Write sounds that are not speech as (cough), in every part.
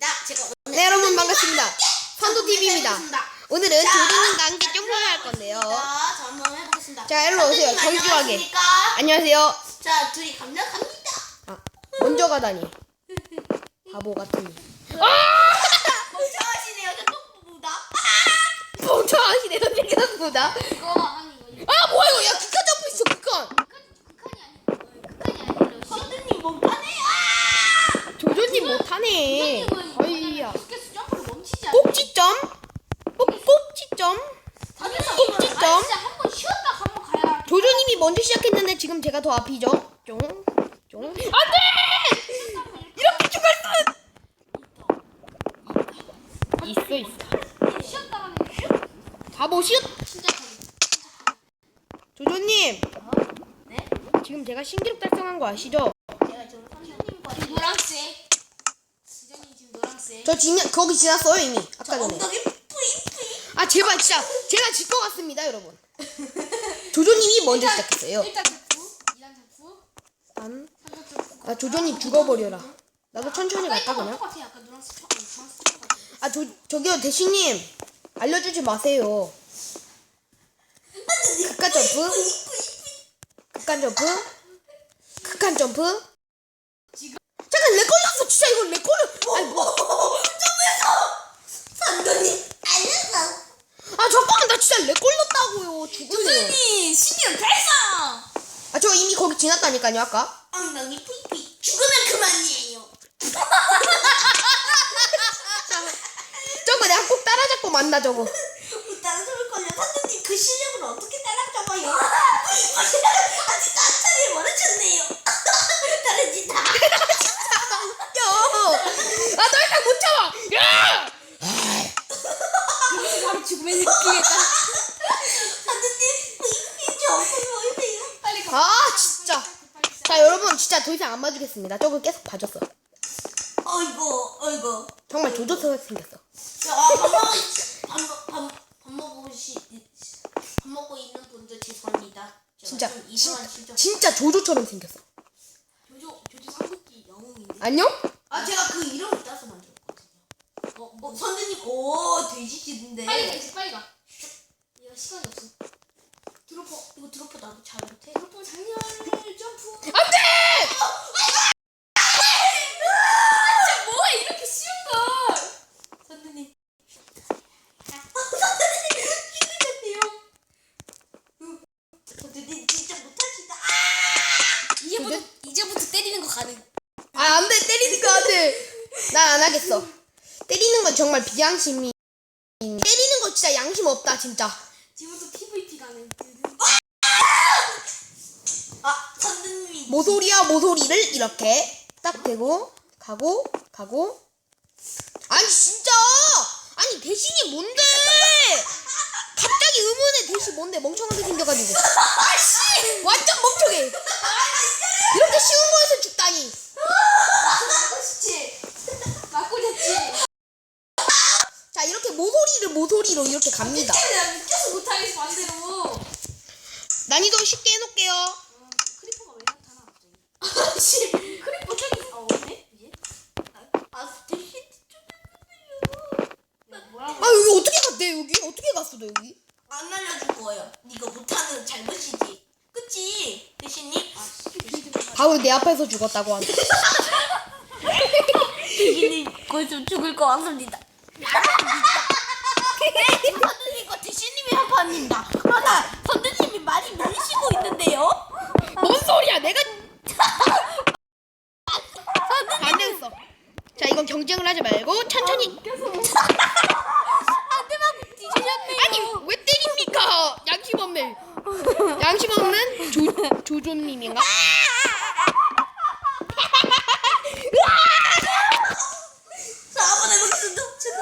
제가 오늘 네 여러분 반갑습니다. 산도 TV입니다. 오늘은 자. 조준님과 함께 점프를 할 건데요. 자, 자, 한번 해보겠습니다. 자, 일로 오세요. 선생님, 정중하게. 안녕하십니까? 안녕하세요. 자, 둘이. 갑니다. 아, 먼저 가다니. 바보 같으니. (laughs) 멍청하시네요. 생각보다. 멍청하시네요 생각보다. 이거 아니 이거 아 뭐야 이거 야 극한 점프 있어 극한. 극한이 아니고 극한이 아니고 선생님 못하네요. 아! 조준님 못하네. 어이야. 계속해서 점프를 멈추지 않아. 꼭지점? 꼭 꼭지점? 꼭지점? 아니, 진짜 한번 쉬었다 한번 가야. 조조님이 먼저 시작했는데 지금 제가 더 앞이죠. 쫑, 쫑. 안 돼! 이렇게 죽을 수 있어 있어. 쉬었다 가는 바보. 진짜 가기. 조조님 네? 지금 제가 신기록 달성한 거 아시죠? 제가 지금 노랑색. 노랑색. 저 지금 거기 지났어요 이미 아까 전에. 엉덩이 뿌이. 아 제발 진짜 제가 질 것 같습니다 여러분. (laughs) 조조님이 먼저 시작했어요. 일단 점프, 이단 점프, 난, 삼단 점프. 아 조조님 죽어버려라. 나도 천천히 갈까 그냥? 똑같아. 약간 노랑색 초, 노랑색 똑같아. 아 저 저기요 대신님 알려주지 마세요. 극한 점프, 극한 점프, 극한 점프. 렉 걸렸어 진짜 이거 렉 걸려. 아니 뭐? 선생님 알려서. 아 잠깐만 나 진짜 렉 걸렸다고요 죽을래요. 선생님 신경 달성. 아저 이미 거기 지났다니까요 아까. 엉덩이 뿌이. 죽으면 그만이에요. (laughs) 저거 내가 꼭 따라잡고 만나 저거. 따라잡을 걸요. 선생님 그 실력을 어떻게 따라잡아요? (laughs) 아직 한참이 멀어졌네요. 떨어진다. 야, 아너 일단 못 참아. 야. 바로 죽음에 느끼겠다. 선생님 이제 얼굴 보이세요? 빨리 가. 아 진짜. 자 여러분 진짜 더 이상 안 봐주겠습니다. 저거 계속 봐줬어. 어이구 어이구. 정말 조조처럼 생겼어. 야, 밥 먹고 있- 밥, 먹- 밥, 밥 먹고 시, 밥 먹고 있는 분들 죄송합니다. 제가 진짜 좀 이상한 실정. 진짜 조조처럼 생겼어. 조조 조조 삼국지 영웅인데. 안녕? 아 제가 그 이름을 따서 만들었거든요. 어, 어 선생님 오 돼지씨인데. 빨리 가 이제 빨리 가. 이거 시간이 없어. 드로퍼 이거 드로퍼 나도 잘 못해. 여러분 작년 점프. 안돼! 진짜 뭐야 이렇게 쉬운 걸. 선생님. 선생님 힘들겠네요. 선생님 진짜 못하시다. 이제부터 이제부터 때리는 거 가능. 아 안돼 때리는 거 안돼. 난 안 하겠어. 때리는 건 정말 비양심이. 때리는 거 진짜 양심 없다 진짜. 지금부터 PVP 가능. 아 선생님이 모서리야 모서리를 이렇게 딱 대고 가고 가고. 아니 진짜. 아니 대신이 뭔데? 갑자기 의문의 대신 뭔데 멍청하게 생겨가지고. 아씨 완전 멍청해. 이렇게 쉬운 거에서 죽다니. 그렇지. 맞고 잤지. 자 이렇게 모서리로 이렇게 갑니다. 내가 웃겨서 못하겠어 반대로. 난이도 쉽게 해놓을게요. 어, 크리퍼가 왜 나타나 갑자기? 아씨 (laughs) 크리퍼 저기 아 없네 이제. 아 대신 야, 뭐라고? 아 여기 어떻게 갔대 여기 어떻게 갔어 너 여기? 안 알려줄 거예요. 네가 못하는 잘못이지. 그치? 대신님? 아 씨, 빌드 바로 내 앞에서 죽었다고 한다. (laughs) 대신님 거기서 죽을 것 같습니다. 선생님과 한판입니다. 그러나 선생님이 많이 밀리시고 있는데요. 뭔 소리야 내가 (laughs) 안 되겠어. 자 이건 경쟁을 하지 말고 천천히. 한대만 뒤지셨네요. 아니 왜 때립니까? 양심 없네. 양심 없는 조 조조님인가? 자, 한번 해보겠습니다. 제가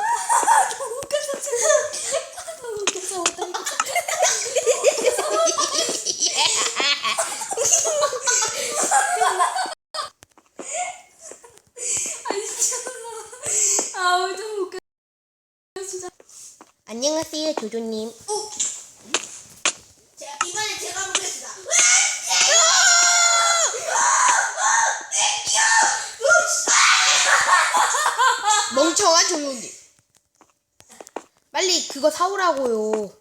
너무 웃겨서 제가 너무 웃겨서 못하겠어. 아니 진짜 아우 좀 웃겨. 진짜. 안녕하세요 조조님. 자, 이번에 제가 보겠습니다. 멍 멍청한 조용히. 빨리 그거 사오라고요.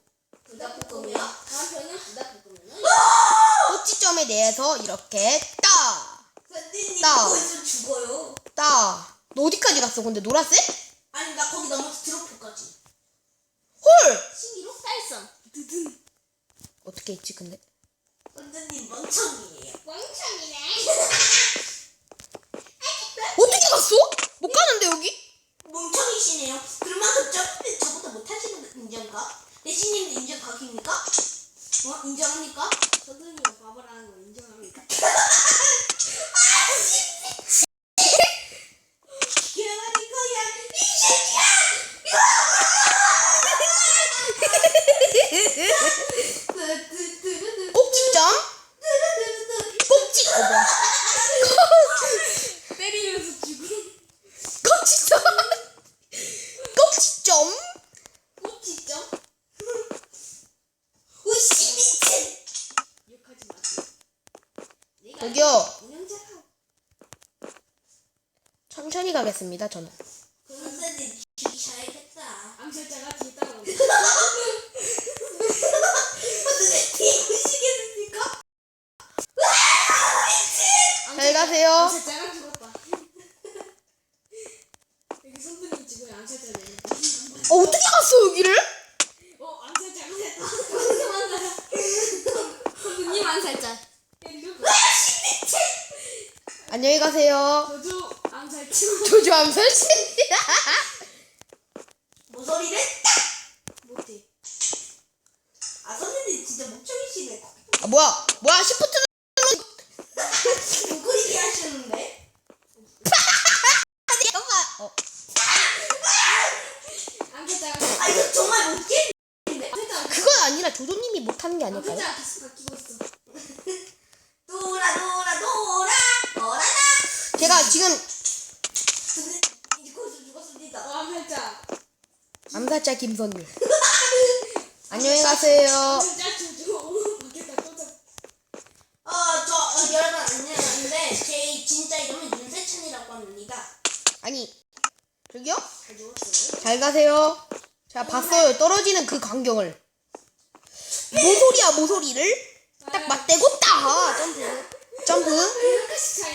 불닭볶음이야? 다음 편은 불닭볶음이야? 꼭지점에 대해서 이렇게 따, 선생님 나. 거기서 죽어요. 따. 너 어디까지 갔어? 근데 노란색? 아니 나 거기 넘어서 드롭까지. 헐! 신기록 달성. 드든. 어떻게 했지 근데? 선생님 멍청이에요. 멍청이네. 어떻게 갔어? 못 가는데 여기? 멍청이시네요. 그만큼 점프 저보다 못하시는 내신님도 인정 각입니까? 어 인정합니까? 선생님이 바보라는 거 인정합니까? 그만이 거야 이 새끼야. 뜨뜨뜨르르. 꼭지점? 뜨르르르르. 꼭지 어 뭐야? 때리면서 죽음. 꼭지점? 꼭지점? 꼭지점. 오씨 미친. 욕하지 마세요. 내가 저기요 운영자가 가겠습니다 저는. 잘 가세요. 어 어떻게 갔어 여기를? 안녕히 가세요. 저주 암살자. 조조 암살씨. 모서리를 못해. 아 선생님 진짜 목청이시네. 아 뭐야? 뭐야? 시프트 누구리게 하시는데? 잠깐만. 어. 암살자가 아 이거 정말 못겠 암살자가 그건 아니라 조조님이 못하는 게 아닐까요? 암살자가 계속 바뀌고 있어. 돌아 돌아 돌아 돌아라. 제가 지금 선생님 이제 거기서 죽었습니다. 어 암살자. 암살자 김선율. (laughs) 안녕히 가세요. 어저 어, 여러분 안녕하는데 제 진짜 이름은 윤세찬이라고 합니다. 아니 저기요? 잘 가세요. 자 봤어요 떨어지는 그 광경을. 모서리야 모서리를 딱 맞대고 딱 점프 점프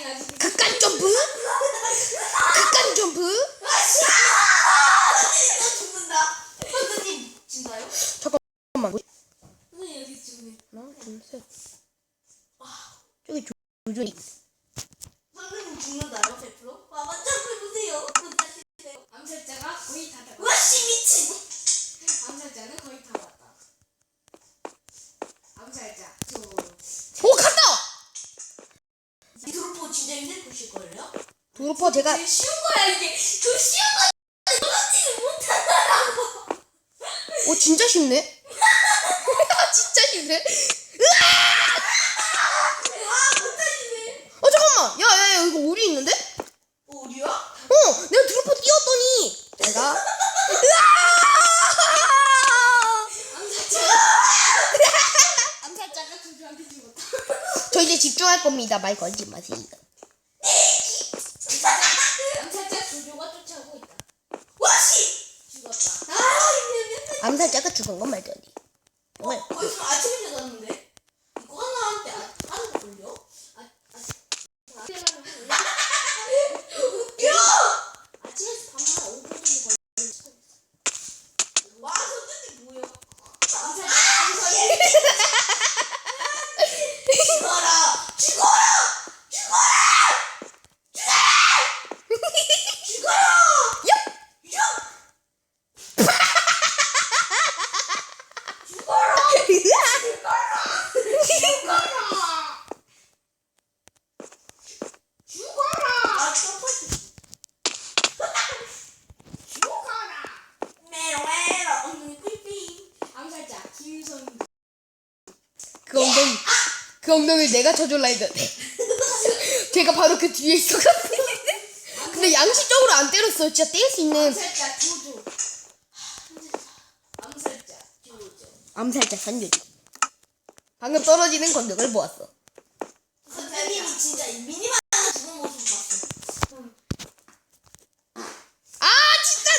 나지. 극간 점프 극간 점프 나 죽는다. 선생님 진짜요? 잠깐만 여기 죽네. 하나 둘셋 저기 조- 조준이 선생님 죽는다요 100%? 와 맞짱 해보세요. 맞짱 암살자가 거의 다 잡았다. 와 씨 미친. 암살자는 거의 다 왔다. 암살자 저 오 갔다 이 드롭보 진짜 힘들 것일 걸요? 도로퍼 제가 제일 쉬운 거야 이게. 저 쉬운 거. 오 진짜 쉽네 진짜 쉽네 아 못하시네. 어 잠깐만 야야야 이거 오리 있는데 어디야? 어 내가 도로퍼 뛰었더니 내가 암살자 (laughs) 암살자가 주주한테 죽었다. 저 이제 집중할 겁니다 말 걸지 마세요 암살자 주조가 쫓아오고 있다. 와씨. 죽었다. 아 암살자가 죽은 건 말도 안 돼. 정말 어, 거기서 아침에 자갔는데 이거 하나한테 아, 하는 거 걸려? 아, 아, 아침에는 야! 아침에서 밤마다 5분 정도 걸리는 시간 있어. 와 선생님 뭐야? 암살자 죽어라! 죽어라! 죽어라! 죽어라! 죽어라! 야! 아, 점프. 메로 메로 엉덩이 삐삐. 암살자 김선 그 엉덩이 그 엉덩이를 내가 쳐줄라 했는데 제가 바로 그 뒤에 있어가지고. 근데 양심적으로 안 때렸어 진짜 뗄수 있는. 암살자 조조 암살자 조조 암살자 선율이. 방금 떨어지는 광경을 보았어 선생님이 진짜 이 미니만 죽은 모습 봤어. 아 진짜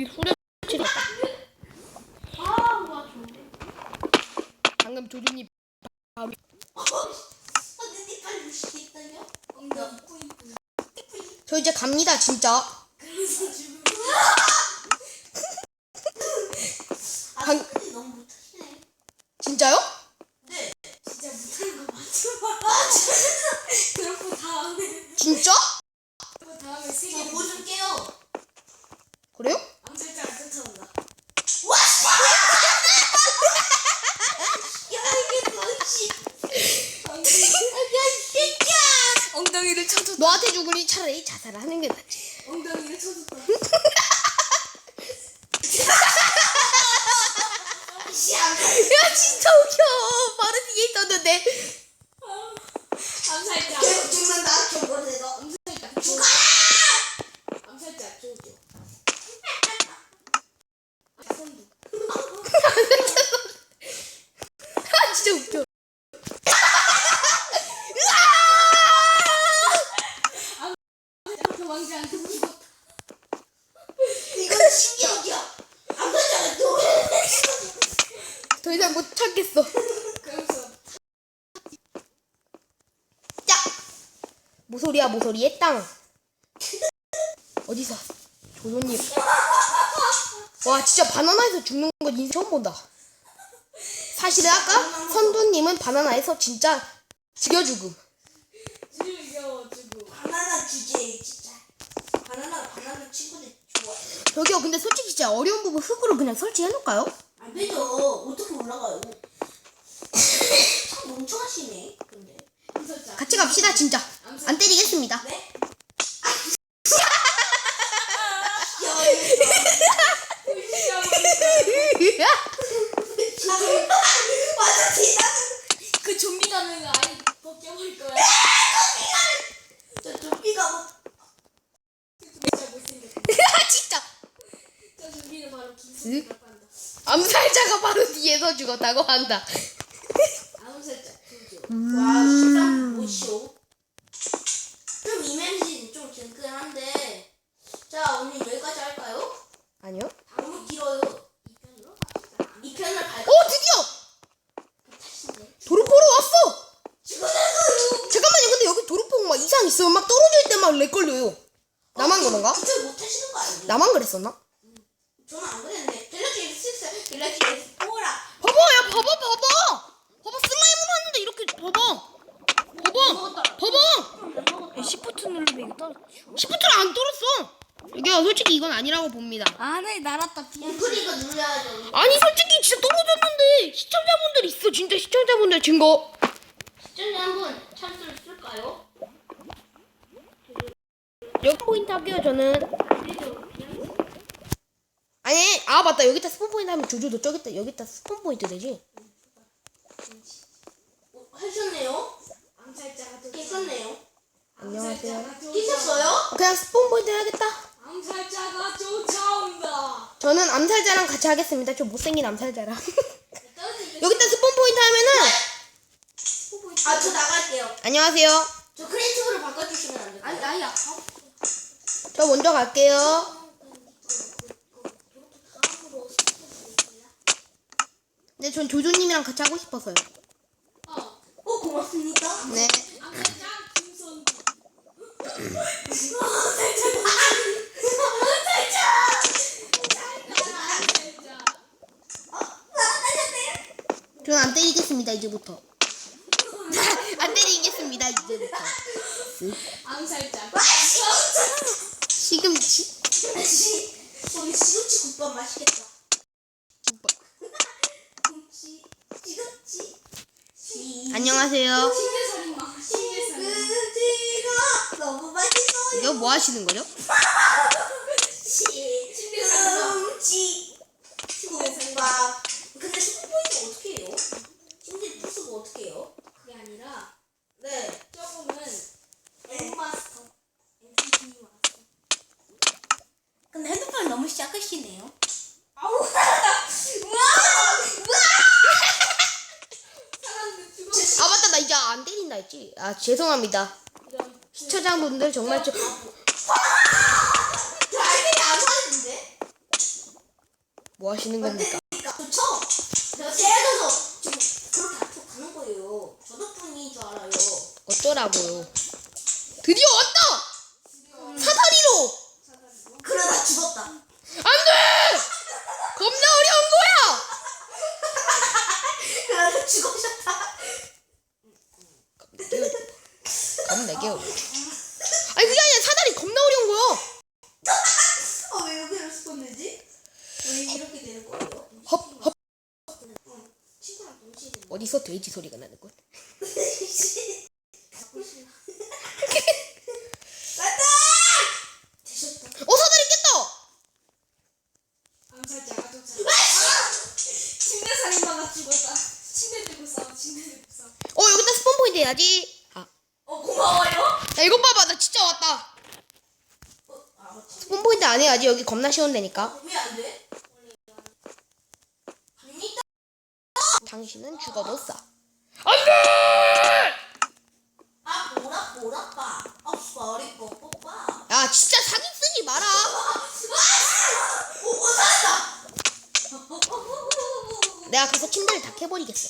여기 후려치겠다. 아, 와, 좋은데. 방금 조준이? 엉덩이 뿌이 뿌이. 저 이제 갑니다 진짜. 그래서 지금. 아, 방- 근데 너무 못하시네. 진짜요? 네. 진짜 못하는 거 맞지 마. 그렇고 다음에, 진짜? 그리고 다음에 세 저 개. 뭐 줄게요. 그래요? 암살자 안 쫓아온다. 와! 야, 이게 뭐지? 야, 진짜! 엉덩이를 쳐줬다. 너한테 죽으니 차라리 자살을 하는 게 낫지. 엉덩이를 쳐줬다. 씨, 안 돼. 야 진짜 웃겨. 바로 뒤에 있었는데. 암살자. 계속 죽는다, 저번에도. 암살자. 죽어. 암살자 조조. 선두. 아 진짜 웃겨. 도망자한테 죽었다. 이건 신기하기야. 안 되잖아, 또. 더 이상 못 참겠어. 그러면서 짝. 모서리에 땅. 어디서? 조조님. 와 진짜 바나나에서 죽는 건 인생 처음 본다. 사실은 아까 선두님은 바나나에서 진짜 죽여 죽음. 바나나 주제, 진짜. 바나나, 바나나 친구들 좋아. 저기요 근데 솔직히 진짜 어려운 부분 흙으로 그냥 설치해 놓을까요? 안 되죠. 어떻게 올라가요? 참 멍청하시네, 근데. 같이 갑시다 진짜. 안 때리겠습니다. 네? 진짜. 그 좀비 가면 아예 벗겨버릴 거야. 저 좀비가 뭐. 진짜 못생겼다. 진짜. 저 좀비는 바로 기술이라고 한다. 암살자가 바로 뒤에서 죽었다고 한다. 암살자 조조. 와, 시상 못쇼. 좀 이면진 좀 든든한데. 자, 오늘 여기까지 할까요? 아니요. 너무 길어요. 이 편으로 갑시다. 이 편을 밟아. 오 드디어 타시네. 도로포로 왔어. 죽어나가요. 잠깐만요. 근데 여기 도로포 막 이상 있으면 막 떨어질 때막 렉 걸려요. 나만 그런가? 그걸 못 하시는 거 아니에요? 나만 그랬었나? 저는 안 그랬는데. 갤럭시 S6, 갤럭시 S4라. 봐봐, 야, 봐봐, 봐봐. 슬라임으로 하는데 이렇게 봐봐. 봐봐, 봐봐. 시프트 누르면 이거 떨어져. 시프트를 안 떨었어. 여기요, 솔직히 이건 아니라고 봅니다. 안에 날았다. 인프리가 눌러야죠. 아니, 솔직히 진짜 떨어졌는데 시청자분들 있어, 진짜 시청자분들 증거. 시청자 한분 찬스를 쓸까요? 여기 포인트 할게요, 저는. 아니, 아 맞다. 여기다 스폰 포인트 하면 조조도 저기다 여기다 스폰 포인트 되지. 어, 하셨네요? 암살자가 쫓아. 깨끗네요. 안녕하세요. 끼셨어요? 그냥 스폰 포인트 해야겠다. 암살자가 쫓아온다. 저는 암살자랑 같이 하겠습니다. 저 못생긴 암살자랑. 여기다 스폰 포인트 하면은 아, 저 나갈게요. 안녕하세요. 저 크리에이티브로 바꿔주시면 안 돼요? 아니 아니야. 저 먼저 갈게요. 근데 전 조조님이랑 같이 하고 싶어서요. 어. 어, 고맙습니다. 네. 암살자 김선우. 암살자. 저는 안 때리겠습니다 이제부터. (laughs) 안 때리겠습니다 이제부터. 암살자. (laughs) 시금치. 씨, 우리 시금치 국밥 맛있겠다. 김치, 시금치. 시- 안녕하세요. 시금치가 너무 맛있어요. 이거 뭐 하시는 거죠? 시작하시네요. 아우, 와, 와. 사람들 죽어. 아 맞다 나 이제 안 아 죄송합니다. 시청자분들 정말 좀저 알겠이 안 하는데? 뭐 하시는 겁니까? 그러니까 그쵸? 제가 세져서 지금 그렇게 앞으로 가는 거예요. 저 덕분인 줄 알아요. 어쩌라고요? 드디어 왔다! 사다리로! 그러다 죽었다. 안 돼! 겁나 어려운 거야! 그러다 죽으셨다. 겁나 개워. 아니 그게 아니라 사다리 겁나 어려운 거야. 어, 왜 여기를 스폰되지? 왜 이렇게 되는 거예요? 헙 헙. 친구랑 동시에 되는 어디서 돼지 소리가 나는! 되셨다. 어 사다리 깼다! 암살자 가족자. 침대 살인마가 죽었다. 침대 들고 싸워. 침대 들고 싸워. 어 여기다 스폰 포인트 해야지. 아, 어, 고마워요. 야 이거 봐봐 나 진짜 왔다. 어, 아. 스폰 포인트 안 해야지 여기 겁나 쉬운 데니까. 왜안 돼? 갑니다. 당신은 죽어도 싸. 아, 보라, 보라, 빠. 아, 머리 뽀뽀빠. 야 진짜 사기 쓰지 마라. 오, 오, 살았다! 내가 가서 침대를 다 캐버리겠어.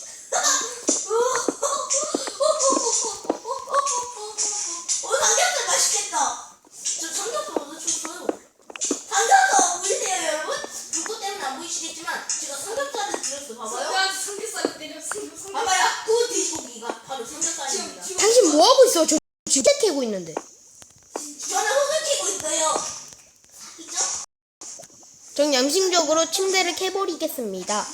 어, 삼겹살 맛있겠다. 저 삼겹살 어디서 줬어요? 삼겹살 보이세요, 여러분? 누구 때문에 안 보이시겠지만 제가 삼겹살을 드렸어. 봐봐요. 선배한테 삼겹살 때려. 삼겹살. 봐봐요. 그 돼지고기가 바로 삼겹살입니다. 지금 당신 뭐 하고 있어? 저 주제 캐고 있는데. 저는 흙을 키고 있어요. 사기죠? 전 침대를 캐버리겠습니다.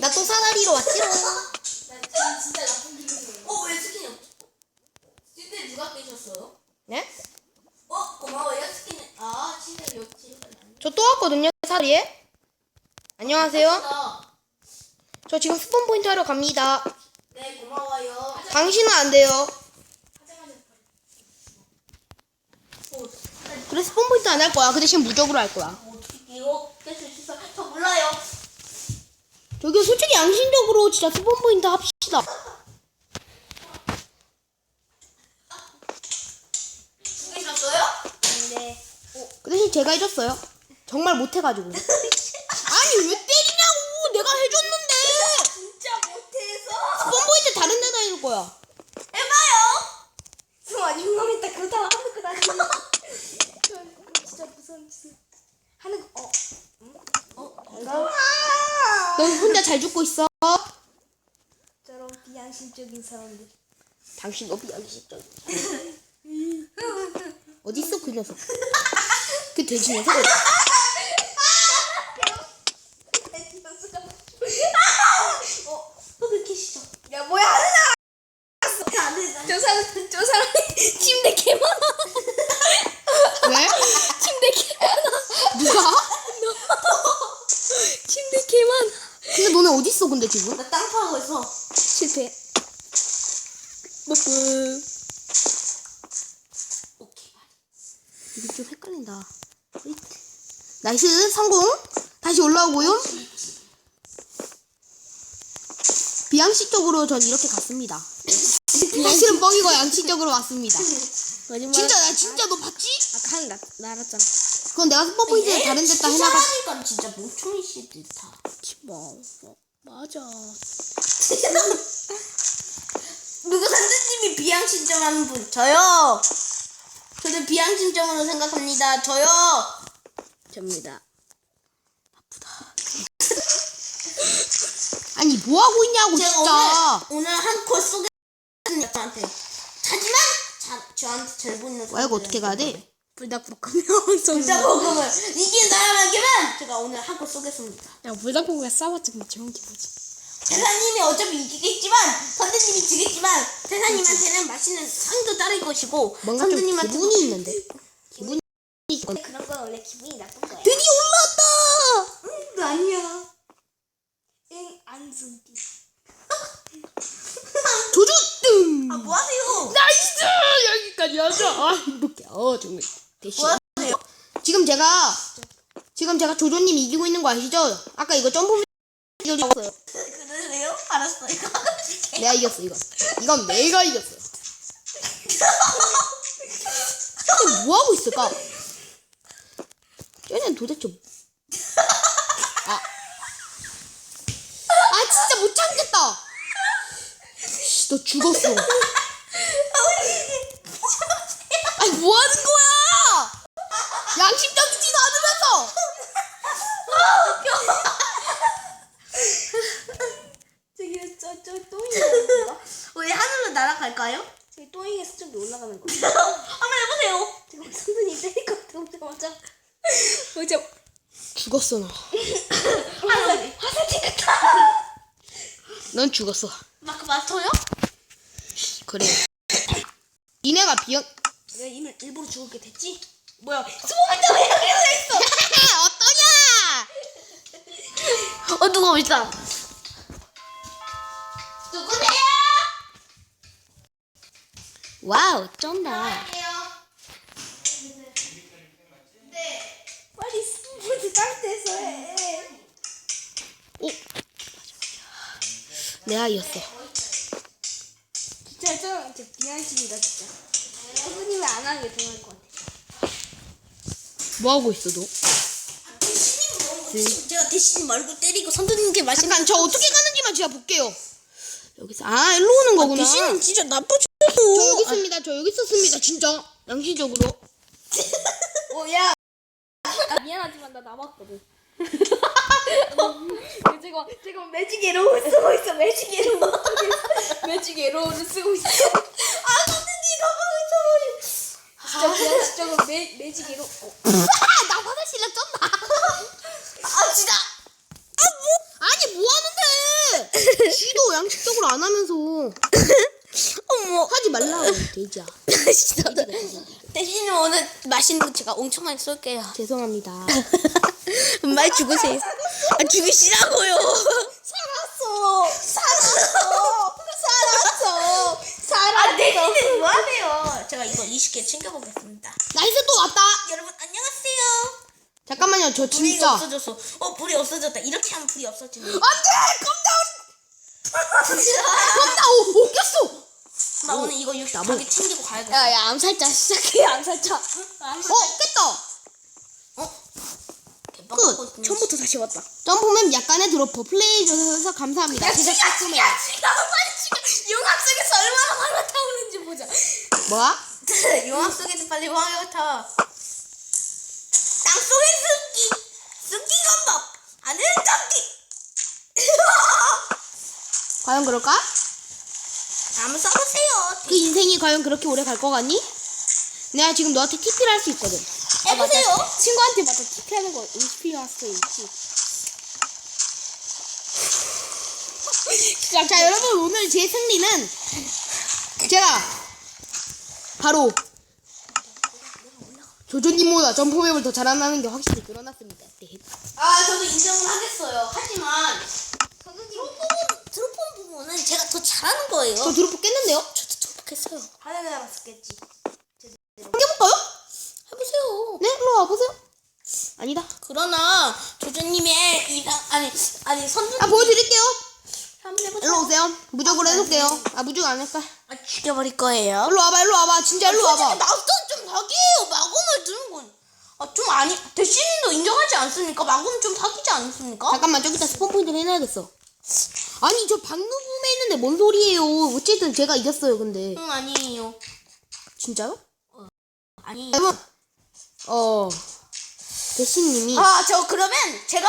나 또 사다리로 왔지롱. 나 진짜 나쁜 기분이에요. 어, 왜 스킨이? 침대 누가 깨셨어요? 네? 어, 고마워요. 스킨. 아, 침대 옆집. 저또 왔거든요, 사다리에. 안녕하세요. 아, 저 지금 스폰 포인트 하러 갑니다. 네, 고마워요. 당신은 안 돼요. 하자마자 어, 그래 스폰 포인트 안 할 거야. 그 대신 무적으로 할 거야. 뭐 어떻게 이거 깰수 있어? 저 몰라요. 저기 솔직히 양심적으로 진짜 스폰 포인트 합시다. 죽이셨어요? 네. 그 대신 제가 해줬어요. 정말 못해가지고. (laughs) 아니 왜 때리냐고 내가 해줬는데. 진짜 못해서. 스폰 포인트 다른 데다 해줄 거야. 해봐요. 승환 흉감 있다. 그러다 하는 거 아니야. 진짜 무서운 짓. 하는 거. 어. 넌 혼자 잘 죽고 있어. 저런 비양심적인 사람들. 당신 너비 양심적. (laughs) 어디 있어 그 녀석? 그 돼지 녀석. 어. 야 뭐야. 안 돼, 저 사람 저 사람이 침대 개많아. 왜? 침대 개많아. 누가? 침대 개많아. 근데 너네 어디 있어 근데 지금? 나땅 파고 있어. 실패. 뿌뿌. 오케이. 이게 좀 헷갈린다. 으잇. 나이스 성공. 다시 올라오고요. 비양식적으로 전 이렇게 갔습니다. 사실은 뻥이고 양식적으로 왔습니다. 거짓말. 진짜 나 진짜 너 봤지? 아까 한 나, 날았잖아. 그건 내가 스포 포인트 다른 데다 해놔가. 하니까 진짜 멍청이시 듯하. 뭐, 뭐 맞아. (laughs) 누구 선생님이 비양심정하는 분? 저요. 저는 비양심정으로 생각합니다. 저요. 접니다. (laughs) 아니 뭐 하고 있냐고 제가 진짜. 오늘 오늘 한콜 쏘겠습니다. 저한테. 하지만 자, 저한테 잘 보이는. 와 이거 어떻게 가야 돼? 불닭볶음면 먹으면 이긴 사람에게만 제가 오늘 한콜 쏘겠습니다. 야 불닭볶음면 싸봤자 좋은 기분이지. 대사님이 어차피 이기겠지만 선생님이 지겠지만 대사님한테는 맛있는 상도 따를 것이고 뭔가 좀 선생님한테 기분이 있는데. (laughs) 기분이. 그런 건 원래 기분이 나쁜 거야. 드디어 올라왔다. 음, 아니야. 응 안승기. 조조 등. 아 뭐 하세요? 나이스 여기까지 하자. 아 행복해. 어 정말 대신. 뭐 하세요? 지금 제가 지금 제가 조조님 이기고 있는 거 아시죠? 아까 이거 점프 였어요 그러세요? 알았어 이거. 내가 이겼어 이건. 이건 내가 이겼어. 근데 뭐 하고 있을까? 쟤는 도대체 뭐- 아. 아 진짜 못 참겠다. 씨, 너 죽었어. (laughs) 아니 뭐 하는 거야? 양심적이지도 않으면서. 저기 저저 또잉이가 우리 하늘로 날아갈까요? 저기 또잉의 수준이 올라가는 거. (laughs) 한번 해보세요. 지금 선생님 때릴 것 같아. 오자마자. 오자. 죽었어 너. 하늘. 화살지 같다. 넌 죽었어. 마크 마스터요? 그래. 니네가 비연. 내가 이미 일부러 죽을 게 됐지? 뭐야? 스모멘트 왜 여기 있어? (laughs) 어떠냐? 어 누가 있다. 누구세요? 와우 쩐다. 빨리 스포츠 상태에서 해. 오. 내가 이겼어. 진짜 저 진짜 미안심이다 진짜. 선생님이 안 하는 게 좋을 것 같아. 뭐 하고 있어 너? 제가 대신 말고 때리고 선생님께 말씀. 잠깐 저 어떻게 가는지만 제가 볼게요. 여기서 아 일로 오는 거구나. 대신은 진짜 나쁘죠. 저 여기 있습니다. 저 여기 있었습니다. 진짜 양심적으로. (laughs) 어, 야. 아, 미안하지만 나 남았거든. 제가 제가 매직 에로우를 쓰고 있어. 매직 에로우. 매직 에로우를 쓰고 있어. 아 선생님 가방을 진짜 미안 진짜 매 매직 에로우. 어. 아, 나 화장실에 쩐다. 아 진짜. 아니 뭐 하는데? 지도 양심적으로 안 하면서 어머. 하지 말라고 돼지야. 진짜. (laughs) 대신에 오늘 맛있는 거 제가 엄청 많이 쏠게요. 죄송합니다. (laughs) 많이 죽으세요. 아 죽이시라고요. 살았어. 살았어. 살았어. 살았어. 아 대신에 뭐 하세요? 제가 이거 20개 챙겨보겠습니다. 나이스 또 왔다. 여러분 안녕하세요. 잠깐만요. 저 불이 진짜 없어졌어. 어 불이 없어졌다. 이렇게 하면 불이 없어지네. 안돼 깜짝 (laughs) 오 웃겼어. 나 오늘 이거 64개 챙기고 가야겠어. 야야 암살자 시작해 암살자. 어 깼다. 어? 끝. 처음부터 다시 왔다. 점프맨 약간의 드로퍼 플레이 주셔서 감사합니다. 제작 작품에 야 지가 빨리 지가 용암 속에서 얼마나 화가 타오는지 보자. (laughs) 뭐야? 용암 속에서 빨리 화가 타. 땅 속에 습기 습기 건법 하늘 덮기. (laughs) 과연 그럴까? 한번 써보세요. 그 인생이 과연 그렇게 오래 갈거 같니? 내가 지금 너한테 TP를 할 수 있거든. 해보세요. 친구한테 맞아 TP하는 거 HP 왔어 HP. 자 여러분 오늘 제 승리는 제가 바로 조조님보다 점프맵을 더 잘한다는 게 확실히 드러났습니다. 네. 아 저도 인정을 하겠어요. 하지만 부분은 제가 더 잘하는 거예요. 저 드로퍼 깼는데요? 저도 드롭했어요. 하늘에 알았었겠지. 깨볼까요? 해보세요. 네, 일로 와보세요. 아니다. 그러나 조조님의 이상 아니 아니 선수 아 보여드릴게요. 한번 해보세요. 일로 오세요. 무적으로 해볼게요. 아 무적 안 할까? 아, 죽여버릴 거예요. 일로 와봐, 일로 와봐. 진짜 일로 와봐. 마스터 좀 사기예요. 마검을 드는 건. 아 좀 아니 대신도 인정하지 않습니까? 마검 좀 사기지 않습니까? 잠깐만 저기다 스폰 포인트를 해놔야겠어. 아니 저 방금 했는데 뭔 소리예요? 어쨌든 제가 이겼어요. 근데 응 아니에요. 진짜요? 아니. 여러분, 어 대신님이 아 저 그러면 제가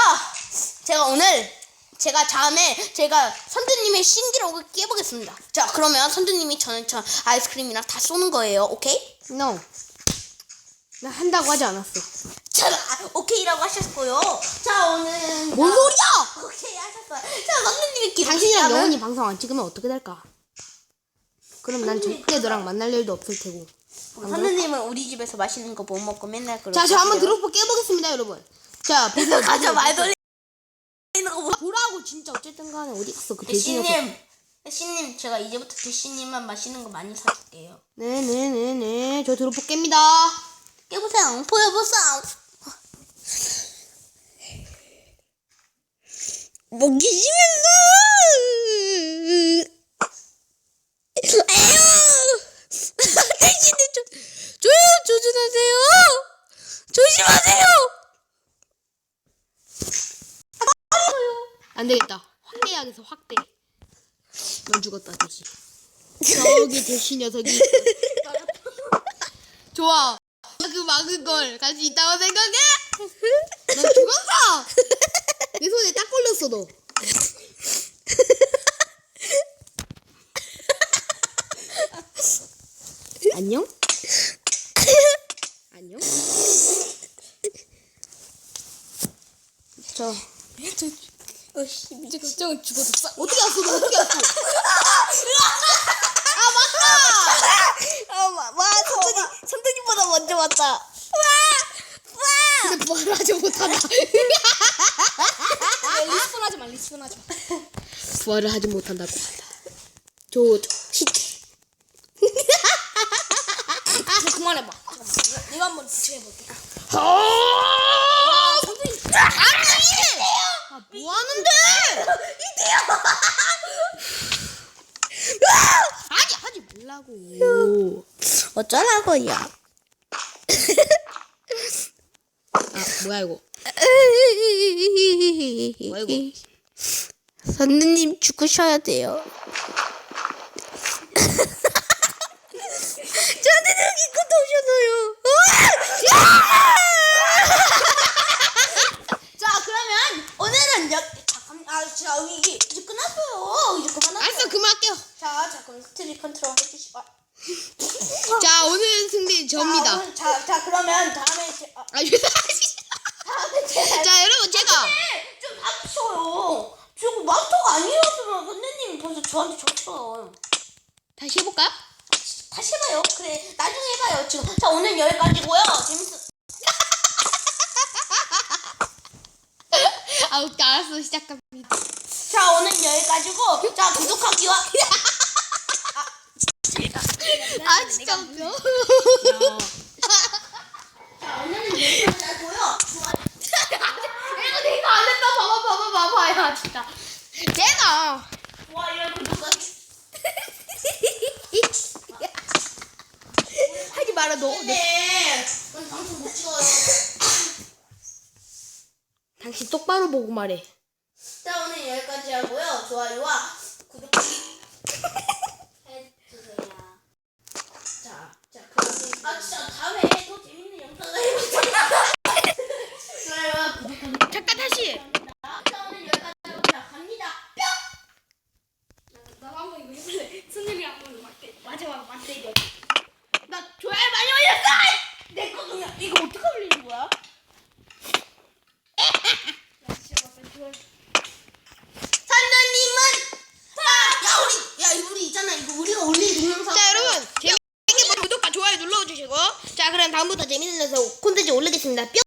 제가 오늘 제가 다음에 제가 선두님의 신기록을 깨보겠습니다. 자 그러면 선두님이 저는 저 아이스크림이랑 다 쏘는 거예요. 오케이? no. 나 한다고 하지 않았어. 자 아, 오케이라고 하셨고요. 자 오늘 뭔 소리야? 오케이 하셨어요. 자 선두님의 기록. 당신이랑 영원히 방송 안 찍으면 어떻게 될까? 그럼 난 절대 너랑 만날 일도 없을 테고. 선두님은 우리 집에서 맛있는 거 못 먹고 맨날 그러고. 자, 저 한번 드롭퍼 깨보겠습니다, 여러분. 자, 보세요. (laughs) 가자 말 돌리는 거 뭐. 보라고 진짜 어쨌든 간에 어디 갔어 그. 대신님 대신님 제가 이제부터 대신님만 맛있는 거 많이 사줄게요. 네네네네. 저 드롭퍼 깹니다. 깨보세요. 보여보세요. 먹기 싫어. 에휴. 대신에 좀 조용 조준하세요. 조심하세요. 안 되겠다. 확대해야겠어. 확대. 넌 죽었다 대신. (laughs) 저기 대신 녀석이. (laughs) 좋아. 그 막은 걸 갈 수 있다고 생각해? (laughs) 넌 죽었어! (laughs) 내 손에 딱 걸렸어, 너. (laughs) 안녕? 안녕? 저 어씨 이제 걱정은 죽어졌어. 어떻게 왔어? 너 어떻게 왔어? 아, 와, 와, 선생님, 선생 님보다 먼저 왔다. 와, 와. 근데 부활하지 못하다. 리스폰 하지 마, 리스폰 하지 마. 부활을 하지 못한다고 한다. 저, 저 시체. 그만해봐. 잠깐만, 내가, 내가 한번 부채해볼게. 아, 선생님, 아, 뭐 하는데? 아니, 하지 말라고. 어쩌라고요? 뭐야, 이거. 뭐야, 이거. 선생님 죽으셔야 돼요. (laughs) 저한테 여기 것도 오셨어요. 자 그러면 오늘은 여 잠깐 아 진짜 이게 이제 끝났어요. 이제 그만하세요. 알았어, 그만할게요. 자, 자 그럼 스트리 컨트롤 해주시고. 자, 오늘 승리 접니다. 자, 오늘- 자, 자 그러면 다음에 제, 아, 아, 다음에 제가 자, 여러분, 제가. 네, 좀 닥쳐요. 지금 마스터가 아니었으면 선생님이 벌써 저한테 졌어요. 다시 해볼까요? 다시 해봐요. 그래 나중에 해봐요. 지금 자 오늘 여기까지고요. 재밌어. 아, 웃겨. 알았어, 시작합니다. 자 오늘 여기까지고 자 구독하기와 아, 진짜 웃겨. 자 오늘은 여기까지고요. 좋아요. 이거 내가 안 했다. 봐봐, 봐봐, 봐봐. 야, 진짜. 좋아요 구독하기. (laughs) 하지 마라, 너. 내- 네. 오늘 방송 못 찍어요. 당신 똑바로 보고 말해. 자 오늘 여기까지 하고요. 좋아요와 구독하기 해주세요. 자, 자 그럼 아 진짜 다음에 더 재밌는 영상을 해보자. (laughs) 좋아요와 구독하기. 잠깐 다시. 자 오늘 여기까지 하고 자 갑니다. 뿅. 나 한번 이거 해볼래. 선생님이 한번 맞대. 마지막 맞대기. 나 좋아요 많이 올렸어. 내거 그냥 이거 어떻게 올리는 거야? 야, 진짜 맞대. 좋아요. 선생님은 아, 야 우리 야 우리 있잖아 이거 우리가 올린 동영상. 자, 여러분. 재밌게 보면 구독과 좋아요 눌러주시고. 자, 그럼 다음부터 재밌는 녀석 콘텐츠 올리겠습니다. 뿅!